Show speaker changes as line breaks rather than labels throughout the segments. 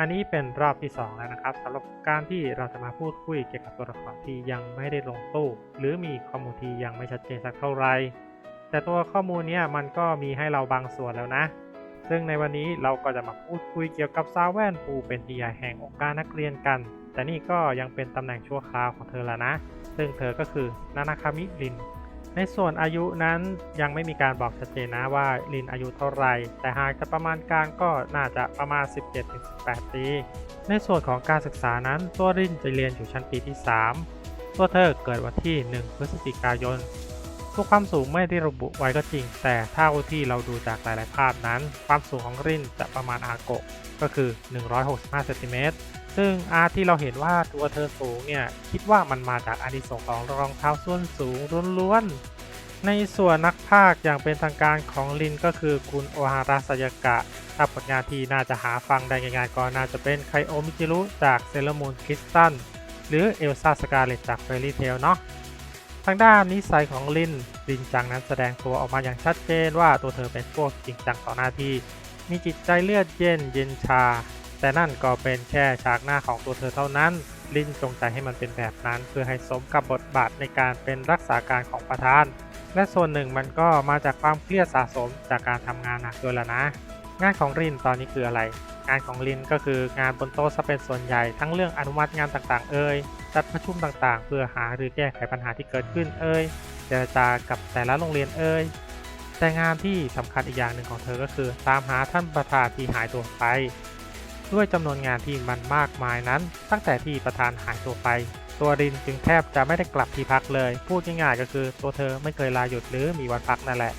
อันนี้เป็นรอบที่ 2 แล้วนะครับสำหรับการที่เราจะมาพูดคุยเกี่ยวกับตัวละครที่ยังไม่ได้ลงตู้ หรือมีข้อมูลที่ยังไม่ชัดเจนสักเท่าไหร่แต่ตัวข้อมูลเนี้ยมันก็มีให้เราบางส่วนแล้วนะ ซึ่งในวันนี้เราก็จะมาพูดคุยเกี่ยวกับซาวแวนปูเป็นที่ใหญ่แห่งองค์การนักเรียนกัน แต่นี่ก็ยังเป็นตำแหน่งชั่วคราวของเธอแล้วนะ ซึ่งเธอก็คือนานาคามิลิน ในส่วนอายุนั้นยังไม่มีการบอกชัดเจนนะว่าลินอายุเท่าไหร่ แต่หากจะประมาณการก็น่าจะประมาณ 17-18 ปี ในส่วนของการศึกษานั้นตัวลินจะเรียนอยู่ชั้นปีที่ 3 ตัวเธอเกิดวันที่ 1 พฤศจิกายนตัวความสูงไม่ได้ระบุไว้ก็จริง แต่ถ้าที่เราดูจากหลายๆภาพนั้น ความสูงของรินจะประมาณอาโกะก็คือ 165เซนติเมตรซึ่งอาร์ที่เราเห็นว่าตัวเธอสูงเนี่ย คิดว่ามันมาจากอานิสงส์ของรองเท้าส้นสูงล้วนๆ ในส่วนนักพากย์อย่างเป็นทางการของลินก็คือคุณโอฮาระสยากะ ถ้าผลงานที่น่าจะหาฟังได้ง่ายๆก็น่าจะเป็นไคโอมิจิรุจากเซเลมูนคริสตันหรือเอลซาสกาเลตจากเฟร y ีเทลเนาะทางด้านนิสัยของลินลินจังนั้นแสดงตัวออกมาอย่างชัดเจนว่าตัวเธอเป็นพวกจริงจังต่อหน้าที่ มีจิตใจเลือดเย็นเย็นชา แต่นั่นก็เป็นแค่ฉากหน้าของตัวเธอเท่านั้น ลินจงใจให้มันเป็นแบบนั้น เพื่อให้สมกับบทบาทในการเป็นรักษาการของประธาน และส่วนหนึ่งมันก็มาจากความเครียดสะสมจากการทำงานหนักด้วยละนะ งานของลินตอนนี้คืออะไร งานของลินก็คืองานบนโต๊ะซะเป็นส่วนใหญ่ทั้งเรื่องอนุมัติงานต่างๆ เอ่ยจัดประชุมต่างๆ เพื่อหาหรือแก้ไขปัญหาที่เกิดขึ้นเอ่ยเจรจากับแต่ละโรงเรียนเอ่ยแต่งานที่สำคัญอีกอย่างหนึ่งของเธอก็คือ ตามหาท่านประธานที่หายตัวไป ด้วยจำนวนงานที่มันมากมายนั้น ตั้งแต่ที่ประธานหายตัวไป ตัวรินจึงแทบจะไม่ได้กลับที่พักเลย พูดง่ายๆก็คือตัวเธอไม่เคยลาหยุดหรือมีวันพักนั่นแหละ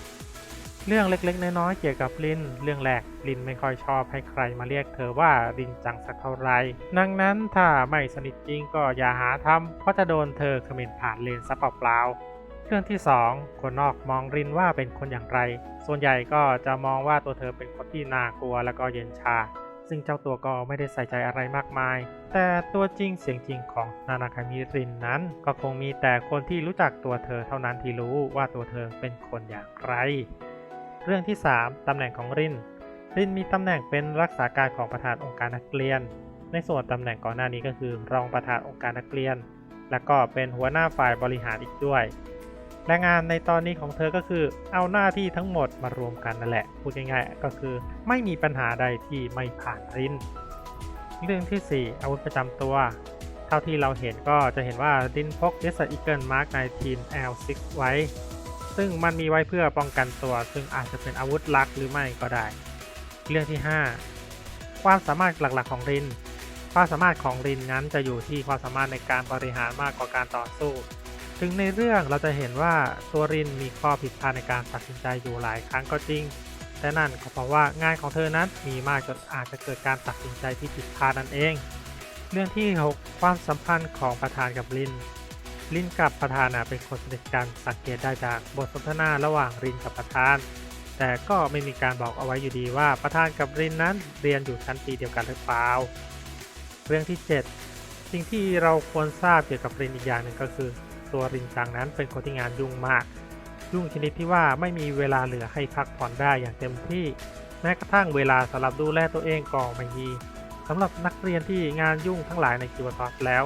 เรื่องเล็กๆ น้อยๆเกี่ยวกับลิน เรื่องแรกลินไม่ค่อยชอบให้ใครมาเรียกเธอว่าลินจังสักเท่าไหรดังนั้นถ้าไม่สนิทจริงก็อย่าหาทำเพราะจะโดนเธอเขม่นผ่านเลนซะเปล่าๆเรื่องที่ 2 คนนอกมองรินว่าเป็นคนอย่างไร ส่วนใหญ่ก็จะมองว่าตัวเธอเป็นคนที่น่ากลัวแล้วก็เย็นชา ซึ่งเจ้าตัวก็ไม่ได้ใส่ใจอะไรมากมาย แต่ตัวจริงเสียงจริงของนานาคามิรินนั้น ก็คงมีแต่คนที่รู้จักตัวเธอเท่านั้นที่รู้ว่าตัวเธอเป็นคนอย่างไร เรื่องที่ 3 ตำแหน่งของริน รินมีตำแหน่งเป็นรักษาการของประธานองค์การนักเรียน ในส่วนตำแหน่งก่อนหน้านี้ก็คือ รองประธานองค์การนักเรียน และก็เป็นหัวหน้าฝ่ายบริหารอีกด้วย และงานในตอนนี้ของเธอก็คือเอาหน้าที่ทั้งหมดมารวมกันนั่นแหละ พูดง่ายๆ ก็คือไม่มีปัญหาใดที่ไม่ผ่านรินเรื่องที่ 4 อาวุธประจำตัว เท่าที่เราเห็นก็จะเห็นว่ารินพก Desert Eagle Mark 19 L6 ไว้ ซึ่งมันมีไว้เพื่อป้องกันตัว ซึ่งอาจจะเป็นอาวุธลักหรือไม่ก็ได้ เรื่องที่ 5 ความสามารถหลักๆของริน ความสามารถของรินนั้นจะอยู่ที่ความสามารถในการบริหารมากกว่าการต่อสู้ ถึงในเรื่องเราจะเห็นว่าตัวรินมีข้อผิดพลาดในการตัดสินใจอยู่หลายครั้งก็จริง แต่นั่นก็เพราะว่างานของเธอนั้นมีมากจนอาจจะเกิดการตัดสินใจที่ผิดพลาดนั่นเอง เรื่องที่ 6 ความสัมพันธ์ของประธานกับรินลินกับประธานเป็นคนสนิทกันสังเกตได้จากบทสนทนาระหว่างรินกับประธาน แต่ก็ไม่มีการบอกเอาไว้อยู่ดีว่าประธานกับรินนั้นเรียนอยู่ชั้นปีเดียวกันหรือเปล่า เรื่องที่ 7 สิ่งที่เราควรทราบเกี่ยวกับรินอีกอย่างหนึ่งก็คือ ตัวรินจังนั้นเป็นคนที่งานยุ่งมาก ยุ่งชนิดที่ว่าไม่มีเวลาเหลือให้พักผ่อนได้อย่างเต็มที่ แม้กระทั่งเวลาสำหรับดูแลตัวเองก็ไม่มีสำหรับนักเรียนที่งานยุ่งทั้งหลายในคิวทอสแล้ว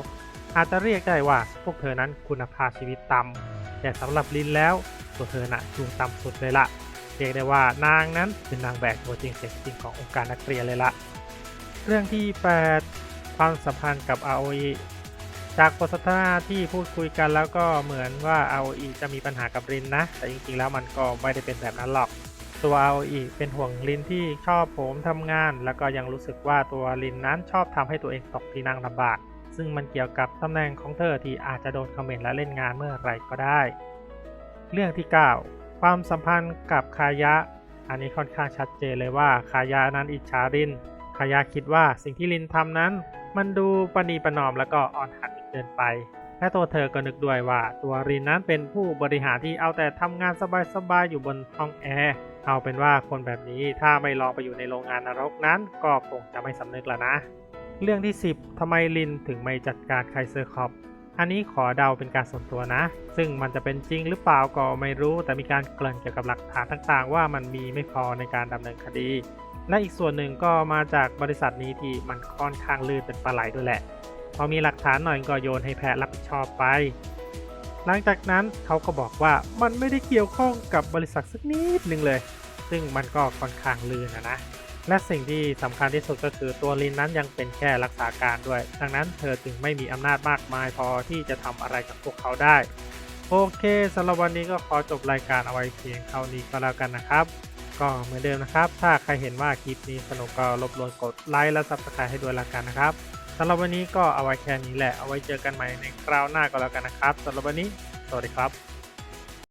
อาจจะเรียกได้ว่าพวกเธอนั้นคุณภาพชีวิตต่ำแต่สำหรับลินแล้วตัวเธอน่ะยุ่งต่ำสุดเลยละเรียกได้ว่านางนั้นเป็นนางแบกตัวจริงเสียงจริงขององค์การนักเรียนเลยละเรื่องที่ 8 ความสัมพันธ์กับ ROE จากบทสนทนาที่พูดคุยกันแล้วก็เหมือนว่า ROE จะมีปัญหากับรินนะ แต่จริงๆแล้วมันก็ไม่ได้เป็นแบบนั้นหรอก ตัว ROE เป็นห่วงลินที่ชอบผมทำงาน แล้วก็ยังรู้สึกว่าตัวลินนั้นชอบทำให้ตัวเองตกที่นั่งลำบาก ซึ่งมันเกี่ยวกับตำแหน่งของเธอที่อาจจะโดนคอมเมนต์และเล่นงานเมื่อไรก็ได้ เรื่องที่ 9 ความสัมพันธ์กับคายะ อันนี้ค่อนข้างชัดเจนเลยว่าคายะนั้นอิจฉารินคายะคิดว่าสิ่งที่ลินทำนั้น มันดูปณีประนอมแล้วก็อ่อนหัด เกินไปและตัวเธอก็นึกด้วยว่าตัวรินนั้นเป็นผู้บริหารที่เอาแต่ทำงานสบายๆอยู่บนห้องแอร์เอาเป็นว่าคนแบบนี้ถ้าไม่ลองไปอยู่ในโรงงานนรกนั้น ก็คงจะไม่สำนึกแล้วนะ เรื่องที่ 10ทำไมลินถึงไม่จัดการไคเซอร์คอปอันนี้ขอเดาเป็นการส่วนตัวนะ ซึ่งมันจะเป็นจริงหรือเปล่าก็ไม่รู้ แต่มีการเกริ่นเกี่ยวกับหลักฐานต่างๆ ว่ามันมีไม่พอในการดำเนินคดี และอีกส่วนหนึ่งก็มาจากบริษัทนี้ที่มันค่อนข้างลื่นเป็นปลาไหลด้วยแหละ พอมีหลักฐานหน่อยก็โยนให้แพทย์รับผิดชอบไป หลังจากนั้นเขาก็บอกว่ามันไม่ได้เกี่ยวข้องกับบริษัทสักนิดนึงเลย ซึ่งมันก็ค่อนข้างลื่นะนะและสิ่งที่สำคัญที่สุดก็คือตัวลินนั้นยังเป็นแค่รักษาการด้วย ดังนั้นเธอจึงไม่มีอำนาจมากมายพอที่จะทำอะไรกับพวกเขาได้ โอเคสำหรับวันนี้ก็ขอจบรายการเอาไว้เพียงเท่านี้ก็แล้วกันนะครับ ก็เหมือนเดิมนะครับ ถ้าใครเห็นว่าคลิปนี้สนุกก็รบกวนกดไลค์และซับสไครต์ให้ด้วยละกันนะครับำหรับวันนี้ก็เอาไว้แค่นี้แหละ เอาไว้เจอกันใหม่ในคราวหน้าก็แล้วกันนะครับสำหรับวันนี้ สวัสดีครับ